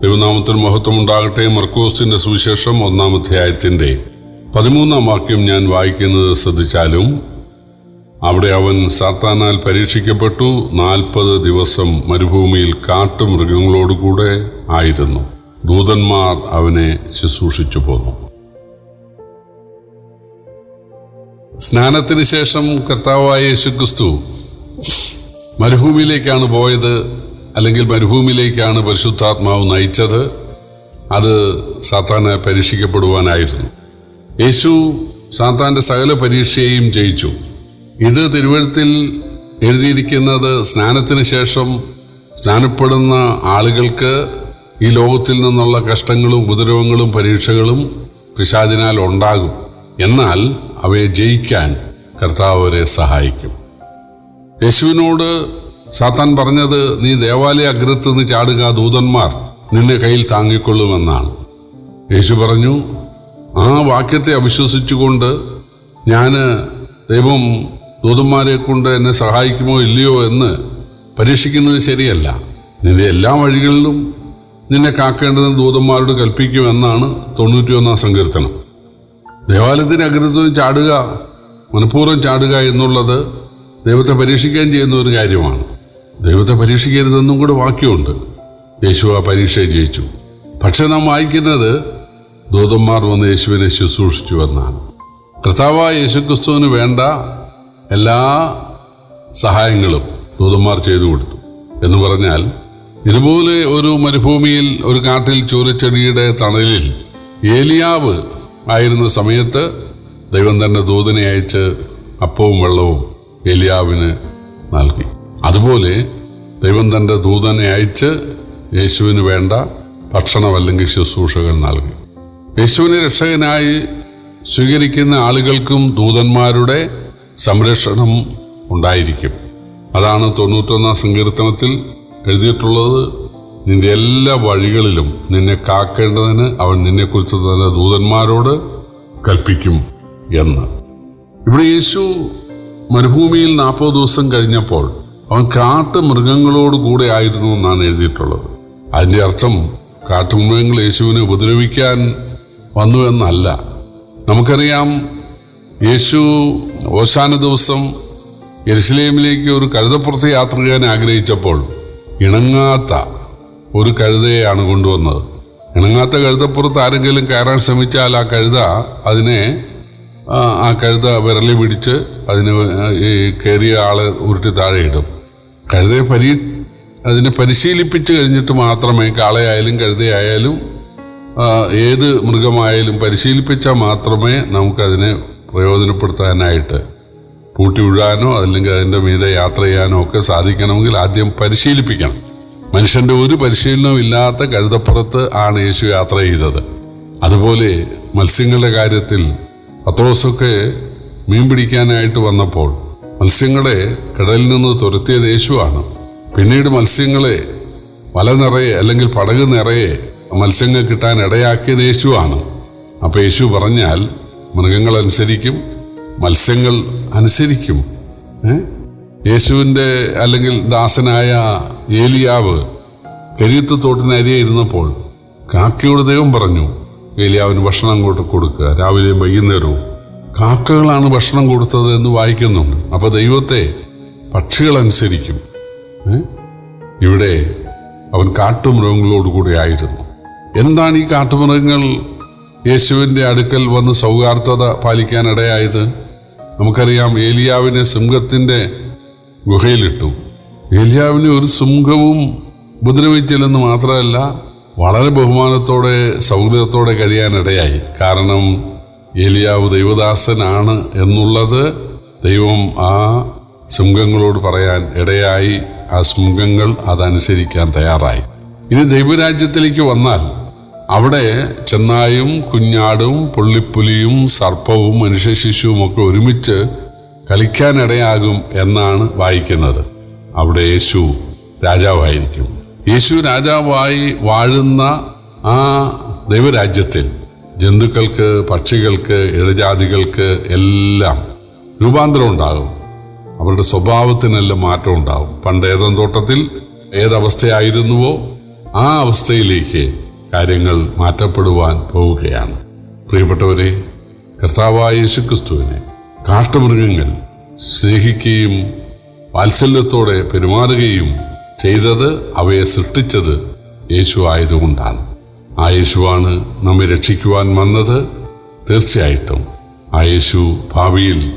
കൂടെ ദൈവനാമത്തിന് മഹത്വം ഉണ്ടാകട്ടെ മർക്കോസിന്റെ സുവിശേഷം ഒന്നാം അധ്യായത്തിന്റെ പതിമൂന്നാം വാക്യം ഞാൻ വായിക്കുന്നത് ശ്രദ്ധിച്ചാലും അവിടെ അവൻ സാത്താനാൽ പരീക്ഷിക്കപ്പെട്ടു നാൽപ്പത് ദിവസം മരുഭൂമിയിൽ കാട്ടുമൃഗങ്ങളോടുകൂടെ ആയിരുന്നു. ദൂതന്മാർ അവനെ ശുശ്രൂഷിച്ചു പോന്നു. സ്നാനത്തിന് ശേഷം കർത്താവായ യേശുക്രിസ്തു മരുഭൂമിയിലേക്കാണ് പോയത്. അല്ലെങ്കിൽ മരുഭൂമിയിലേക്കാണ് പരിശുദ്ധാത്മാവ് നയിച്ചത് അത് സാത്താനെ പരീക്ഷിക്കപ്പെടുവാനായിരുന്നു. യേശു സാത്താന്റെ സകല പരീക്ഷയെയും ജയിച്ചു. ഇത് തിരുവഴുത്തിൽ എഴുതിയിരിക്കുന്നത് സ്നാനത്തിന് ശേഷം സ്നാനപ്പെടുന്ന ആളുകൾക്ക് ഈ ലോകത്തിൽ നിന്നുള്ള കഷ്ടങ്ങളും ഉപദ്രവങ്ങളും പരീക്ഷകളും പിശാചിനാൽ ഉണ്ടാകും. എന്നാൽ അവയെ ജയിക്കാൻ കർത്താവ് അവരെ സഹായിക്കും. യേശുവിനോട് സാത്താൻ പറഞ്ഞത് നീ ദേവാലയ അഗ്രത്ത് നിന്ന് ചാടുക ദൂതന്മാർ നിന്നെ കയ്യിൽ താങ്ങിക്കൊള്ളുമെന്നാണ്. യേശു പറഞ്ഞു ആ വാക്യത്തെ അവിശ്വസിച്ചുകൊണ്ട് ഞാൻ ദൈവം ദൂതന്മാരെ കൊണ്ട് എന്നെ സഹായിക്കുമോ ഇല്ലയോ എന്ന് പരീക്ഷിക്കുന്നത് ശരിയല്ല. നിന്റെ എല്ലാ വഴികളിലും നിന്നെ കാക്കേണ്ടത് ദൂതന്മാരോട് കൽപ്പിക്കുമെന്നാണ് തൊണ്ണൂറ്റിയൊന്നാം സങ്കീർത്തനം. ദേവാലയത്തിന് അഗ്രത്വം ചാടുക മനഃപൂർവം ചാടുക എന്നുള്ളത് ദൈവത്തെ പരീക്ഷിക്കുകയും ചെയ്യുന്ന ഒരു കാര്യമാണ്. ദൈവത്തെ പരീക്ഷിക്കരുതെന്നും കൂടെ വാക്യമുണ്ട്. യേശു ആ പരീക്ഷയെ ജയിച്ചു. പക്ഷെ നാം വായിക്കുന്നത് ദൂതന്മാർ വന്ന് യേശുവിനെ ശുശ്രൂഷിച്ചു എന്നാണ്. കർത്താവായ യേശുക്രിസ്തുവിന് വേണ്ട എല്ലാ സഹായങ്ങളും ദൂതന്മാർ ചെയ്തു കൊടുത്തു. എന്ന് പറഞ്ഞാൽ ഇതുപോലെ ഒരു മരുഭൂമിയിൽ ഒരു കാട്ടിൽ ചൂരച്ചെടിയുടെ തണലിൽ ഏലിയാവ് ആയിരുന്ന സമയത്ത് ദൈവം തന്നെ ദൂതനെ അയച്ച് അപ്പവും വെള്ളവും ഏലിയാവിന് നൽകി. അതുപോലെ ദൈവം തന്റെ ദൂതനെ അയച്ച് യേശുവിന് വേണ്ട ഭക്ഷണം അല്ലെങ്കിൽ ശുശ്രൂഷകൾ നൽകി. യേശുവിനെ രക്ഷകനായി സ്വീകരിക്കുന്ന ആളുകൾക്കും ദൂതന്മാരുടെ സംരക്ഷണം ഉണ്ടായിരിക്കും. അതാണ് തൊണ്ണൂറ്റൊന്നാം സങ്കീർത്തനത്തിൽ എഴുതിയിട്ടുള്ളത്. നിന്റെ എല്ലാ വഴികളിലും നിന്നെ കാക്കേണ്ടതിന് അവൻ നിന്നെക്കുറിച്ച് തന്നെ ദൂതന്മാരോട് കൽപ്പിക്കും എന്ന്. ഇവിടെ യേശു മരുഭൂമിയിൽ നാൽപ്പത് ദിവസം കഴിഞ്ഞപ്പോൾ അവൻ കാട്ടു മൃഗങ്ങളോട് കൂടെ ആയിരുന്നു എന്നാണ് എഴുതിയിട്ടുള്ളത്. അതിന്റെ അർത്ഥം കാട്ടുമൃഗങ്ങൾ യേശുവിനെ ഉപദ്രവിക്കാൻ വന്നു എന്നല്ല. നമുക്കറിയാം യേശു ഓശാന ദിവസം യെരുസലേമിലേക്ക് ഒരു കഴുതപ്പുറത്ത് യാത്ര ചെയ്യാൻ ആഗ്രഹിച്ചപ്പോൾ ഇണങ്ങാത്ത ഒരു കഴുതയാണ് കൊണ്ടുവന്നത്. ഇണങ്ങാത്ത കഴുതപ്പുറത്ത് ആരെങ്കിലും കയറാൻ ശ്രമിച്ചാൽ ആ കഴുത അതിനെ ആ, കഴുത വിരലി പിടിച്ച് അതിന് കയറിയ ആളെ ഉരുട്ടി താഴെ ഇടും. കഴുതയെ പരി അതിനെ പരിശീലിപ്പിച്ച് കഴിഞ്ഞിട്ട് മാത്രമേ കാളയായാലും കഴുതയായാലും ഏത് മൃഗമായാലും പരിശീലിപ്പിച്ചാൽ മാത്രമേ നമുക്കതിനെ പ്രയോജനപ്പെടുത്താനായിട്ട് പൂട്ടി വിഴാനോ അല്ലെങ്കിൽ അതിന്റെ മീതെ യാത്ര ചെയ്യാനോ ഒക്കെ സാധിക്കണമെങ്കിൽ ആദ്യം പരിശീലിപ്പിക്കണം. മനുഷ്യന്റെ ഒരു പരിശീലനവും ഇല്ലാത്ത കഴുതപ്പുറത്ത് ആണ് യേശു യാത്ര ചെയ്തത്. അതുപോലെ മത്സ്യങ്ങളുടെ കാര്യത്തിൽ പത്രോസൊക്കെ മീൻ പിടിക്കാനായിട്ട് വന്നപ്പോൾ മത്സ്യങ്ങളെ കടലിൽ നിന്ന് തുരത്തിയത് യേശുവാണ്. പിന്നീട് മത്സ്യങ്ങളെ വല നിറയെ അല്ലെങ്കിൽ പടക് നിറയെ മത്സ്യങ്ങൾ കിട്ടാൻ ഇടയാക്കിയത് യേശുവാണ്. അപ്പോൾ യേശു പറഞ്ഞാൽ മൃഗങ്ങൾ അനുസരിക്കും മത്സ്യങ്ങൾ അനുസരിക്കും? യേശുവിന്റെ അല്ലെങ്കിൽ ദാസനായ ഏലിയാവ് കരിയത്ത് തോട്ടിനരിയെ ഇരുന്നപ്പോൾ കാക്കയോട് ദൈവം പറഞ്ഞു ഏലിയാവിന് ഭക്ഷണം അങ്ങോട്ട് കൊടുക്കുക. രാവിലെയും വൈകുന്നേരവും കാക്കകളാണ് ഭക്ഷണം കൊടുത്തത് എന്ന് വായിക്കുന്നുണ്ട്. അപ്പൊ ദൈവത്തെ പക്ഷികൾ അനുസരിക്കും. ഇവിടെ അവൻ കാട്ടുമൃഗങ്ങളോടുകൂടി ആയിരുന്നു. എന്താണ് ഈ കാട്ടുമൃഗങ്ങൾ യേശുവിന്റെ അടുക്കൽ വന്ന് സൗഹാർദ്ദത പാലിക്കാനിടയായത് നമുക്കറിയാം ഏലിയാവിനെ സിംഹത്തിന്റെ ഗുഹയിലിട്ടു. ഏലിയാവിനെ ഒരു സിംഹവും ഉപദ്രവിച്ചില്ലെന്ന് മാത്രമല്ല വളരെ ബഹുമാനത്തോടെ സൗഹൃദത്തോടെ കഴിയാനിടയായി. കാരണം ഏലിയാവ് ദൈവദാസനാണ് എന്നുള്ളത് ദൈവം ആ സിംഹങ്ങളോട് പറയാൻ ഇടയായി. ആ സിംഹങ്ങൾ അതനുസരിക്കാൻ തയ്യാറായി. ഇനി ദൈവരാജ്യത്തിലേക്ക് വന്നാൽ അവിടെ ചെന്നായും കുഞ്ഞാടും പുള്ളിപ്പുലിയും സർപ്പവും മനുഷ്യ ശിശുവും ഒക്കെ ഒരുമിച്ച് കളിക്കാനിടയാകും എന്നാണ് വായിക്കുന്നത്. അവിടെ യേശു രാജാവായിരിക്കും. യേശു രാജാവായി വാഴുന്ന ആ ദൈവരാജ്യത്തിൽ ജന്തുക്കൾക്ക് പക്ഷികൾക്ക് ഇഴജാതികൾക്ക് എല്ലാം രൂപാന്തരം ഉണ്ടാകും. അവരുടെ സ്വഭാവത്തിനെല്ലാം മാറ്റം ഉണ്ടാകും. പണ്ട് ഏതം തോട്ടത്തിൽ ഏതവസ്ഥയായിരുന്നുവോ ആ അവസ്ഥയിലേക്ക് കാര്യങ്ങൾ മാറ്റപ്പെടുവാൻ പോവുകയാണ്. പ്രിയപ്പെട്ടവരെ കർത്താവായ യേശുക്രിസ്തുവിനെ കാഷ്ടമൃഗങ്ങൾ സ്നേഹിക്കുകയും വാത്സല്യത്തോടെ പെരുമാറുകയും ചെയ്തത് അവയെ സൃഷ്ടിച്ചത് യേശു ആയതുകൊണ്ടാണ്. ആ യേശുവാണ് നമ്മെ രക്ഷിക്കുവാൻ വന്നത്. തീർച്ചയായിട്ടും ആ യേശു ഭാവിയിൽ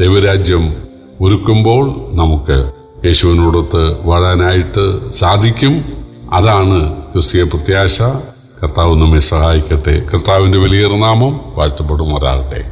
ദൈവരാജ്യം ഒരുക്കുമ്പോൾ നമുക്ക് യേശുവിനോടൊത്ത് വാഴാനായിട്ട് സാധിക്കും. അതാണ് ക്രിസ്തീയ പ്രത്യാശ. കർത്താവ് നമ്മെ സഹായിക്കട്ടെ. കർത്താവിന്റെ വലിയ നാമം വാഴ്ത്തപ്പെടുമാറാകട്ടെ